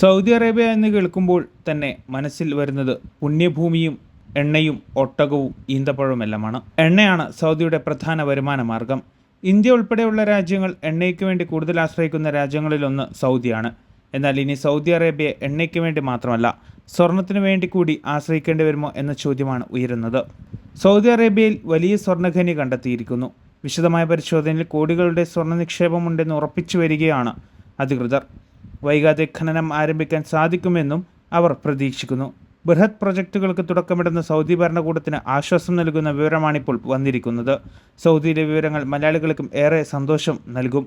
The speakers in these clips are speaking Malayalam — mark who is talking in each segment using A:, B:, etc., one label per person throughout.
A: സൗദി അറേബ്യ എന്ന് കേൾക്കുമ്പോൾ തന്നെ മനസ്സിൽ വരുന്നത് പുണ്യഭൂമിയും എണ്ണയും ഒട്ടകവും ഈന്തപ്പഴവുമെല്ലാമാണ്. എണ്ണയാണ് സൗദിയുടെ പ്രധാന വരുമാന മാർഗം. ഇന്ത്യ ഉൾപ്പെടെയുള്ള രാജ്യങ്ങൾ എണ്ണയ്ക്ക് വേണ്ടി കൂടുതൽ ആശ്രയിക്കുന്ന രാജ്യങ്ങളിലൊന്ന് സൗദിയാണ്. എന്നാൽ ഇനി സൗദി അറേബ്യ എണ്ണയ്ക്ക് വേണ്ടി മാത്രമല്ല സ്വർണത്തിന് വേണ്ടി കൂടി ആശ്രയിക്കേണ്ടി വരുമോ എന്ന ചോദ്യമാണ് ഉയരുന്നത്. സൗദി അറേബ്യയിൽ വലിയ സ്വർണഖനി കണ്ടെത്തിയിരിക്കുന്നു. വിശദമായ പരിശോധനയിൽ കോടികളുടെ സ്വർണ നിക്ഷേപമുണ്ടെന്ന് ഉറപ്പിച്ചു വരികയാണ് അധികൃതർ. വൈകാതെ ഖനനം ആരംഭിക്കാൻ സാധിക്കുമെന്നും അവർ പ്രതീക്ഷിക്കുന്നു. ബൃഹത് പ്രൊജക്റ്റുകൾക്ക് തുടക്കമിടുന്ന സൗദി ഭരണകൂടത്തിന് ആശ്വാസം നൽകുന്ന വിവരമാണിപ്പോൾ വന്നിരിക്കുന്നത്. സൗദിയിലെ വിവരങ്ങൾ മലയാളികൾക്കും ഏറെ സന്തോഷം നൽകും.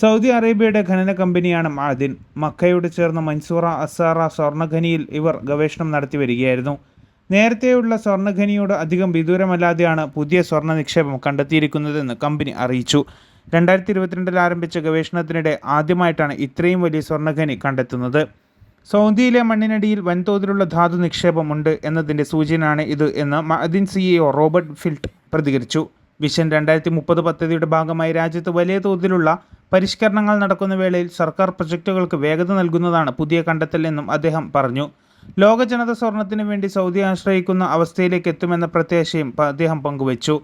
A: സൗദി അറേബ്യയുടെ ഖനന കമ്പനിയാണ് മാദിൻ മക്കയോട് ചേർന്ന മൻസൂറ അസാറ സ്വർണഖനിയിൽ ഇവർ ഗവേഷണം നടത്തി വരികയായിരുന്നു. നേരത്തെയുള്ള സ്വർണഖനിയോട് അധികം വിദൂരമല്ലാതെയാണ് പുതിയ സ്വർണ നിക്ഷേപം കണ്ടെത്തിയിരിക്കുന്നതെന്ന് കമ്പനി അറിയിച്ചു. രണ്ടായിരത്തി ഇരുപത്തിരണ്ടിൽ ആരംഭിച്ച ഗവേഷണത്തിനിടെ ആദ്യമായിട്ടാണ് ഇത്രയും വലിയ സ്വർണഖനി കണ്ടെത്തുന്നത്. സൗദിയിലെ മണ്ണിനടിയിൽ വൻതോതിലുള്ള ധാതു നിക്ഷേപമുണ്ട് എന്നതിന്റെ സൂചനയാണ് ഇത് എന്ന് മഅദിൻ സിഇഒ റോബർട്ട് ഫിൽട്ട് പ്രതികരിച്ചു. വിഷൻ രണ്ടായിരത്തി മുപ്പത് പദ്ധതിയുടെ ഭാഗമായി രാജ്യത്ത് വലിയ തോതിലുള്ള പരിഷ്കരണങ്ങൾ നടക്കുന്ന വേളയിൽ സർക്കാർ പ്രൊജക്റ്റുകൾക്ക് വേഗത നൽകുന്നതാണ് പുതിയ കണ്ടെത്തൽ എന്നും അദ്ദേഹം പറഞ്ഞു. ലോക ജനത സ്വർണത്തിന് വേണ്ടി സൗദി ആശ്രയിക്കുന്ന അവസ്ഥയിലേക്ക് എത്തുമെന്ന പ്രത്യാശയും അദ്ദേഹം പങ്കുവച്ചു.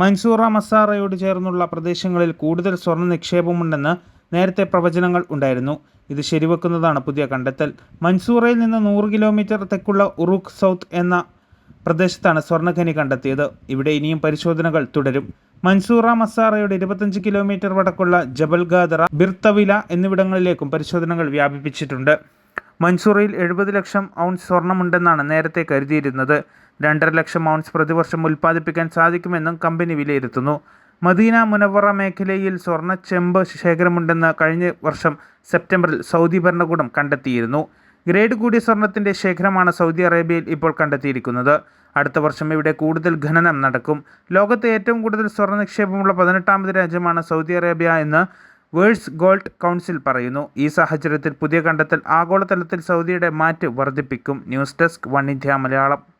A: മൻസൂറ മസാറയോട് ചേർന്നുള്ള പ്രദേശങ്ങളിൽ കൂടുതൽ സ്വർണ നിക്ഷേപമുണ്ടെന്ന് നേരത്തെ പ്രവചനങ്ങൾ ഉണ്ടായിരുന്നു. ഇത് ശരിവെക്കുന്നതാണ് പുതിയ കണ്ടെത്തൽ. മൻസൂറയിൽ നിന്ന് നൂറ് കിലോമീറ്റർ തെക്കുള്ള ഉറുഖ് സൗത്ത് എന്ന പ്രദേശത്താണ് സ്വർണഖനി കണ്ടെത്തിയത്. ഇവിടെ ഇനിയും പരിശോധനകൾ തുടരും. മൻസൂറ മസാറയുടെ ഇരുപത്തഞ്ച് കിലോമീറ്റർ വടക്കുള്ള ജബൽ ഗാദറ ബിർത്തവില എന്നിവിടങ്ങളിലേക്കും പരിശോധനകൾ വ്യാപിപ്പിച്ചിട്ടുണ്ട്. മൻസൂറയിൽ എഴുപത് ലക്ഷം ഔൺസ് സ്വർണമുണ്ടെന്നാണ് നേരത്തെ കരുതിയിരുന്നത്. രണ്ടര ലക്ഷം ഔൺസ് പ്രതിവർഷം ഉൽപ്പാദിപ്പിക്കാൻ സാധിക്കുമെന്നും കമ്പനി വിലയിരുത്തുന്നു. മദീന മുനവറ മേഖലയിൽ സ്വർണ ചെമ്പ് ശേഖരമുണ്ടെന്ന് കഴിഞ്ഞ വർഷം സെപ്റ്റംബറിൽ സൗദി ഭരണകൂടം കണ്ടെത്തിയിരുന്നു. ഗ്രേഡ് കൂടിയ സ്വർണത്തിന്റെ ശേഖരമാണ് സൗദി അറേബ്യയിൽ ഇപ്പോൾ കണ്ടെത്തിയിരിക്കുന്നത്. അടുത്ത വർഷം ഇവിടെ കൂടുതൽ ഖനനം നടക്കും. ലോകത്തെ ഏറ്റവും കൂടുതൽ സ്വർണ നിക്ഷേപമുള്ള പതിനെട്ടാമത് രാജ്യമാണ് സൗദി അറേബ്യ എന്ന് വേൾഡ്സ് ഗോൾഡ് കൗൺസിൽ പറയുന്നു ഈ സാഹചര്യത്തിൽ പുതിയ കണ്ടെത്തൽ ആഗോളതലത്തിൽ സൗദിയുടെ മാറ്റ് വർദ്ധിപ്പിക്കും. News desk one India Malayalam.